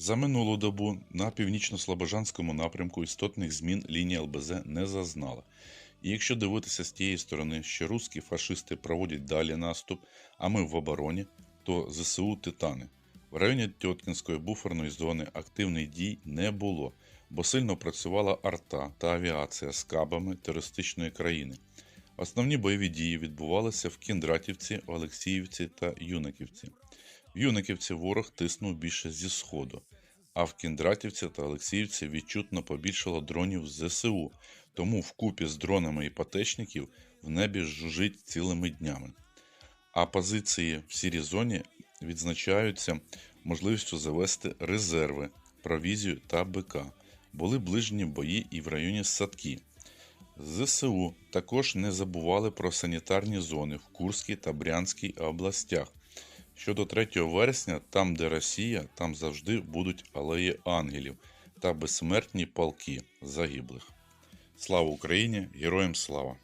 За минулу добу на північно-слобожанському напрямку істотних змін лінія ЛБЗ не зазнала. І якщо дивитися з тієї сторони, що русські фашисти проводять далі наступ, а ми в обороні, то ЗСУ Титани. В районі Тьоткінської буферної зони активних дій не було, бо сильно працювала арта та авіація з кабами терористичної країни. Основні бойові дії відбувалися в Кіндратівці, Олексіївці та Юнаківці. В Юниківці ворог тиснув більше зі сходу, а в Кіндратівці та Олексіївці відчутно побільшало дронів з ЗСУ, тому вкупі з дронами іпотечників в небі жужить цілими днями. А позиції в сірій зоні відзначаються можливістю завести резерви, провізію та БК. Були ближні бої і в районі Садки. ЗСУ також не забували про санітарні зони в Курській та Брянській областях. Щодо 3 вересня, там, де Росія, там завжди будуть алеї ангелів та безсмертні полки загиблих. Слава Україні! Героям слава!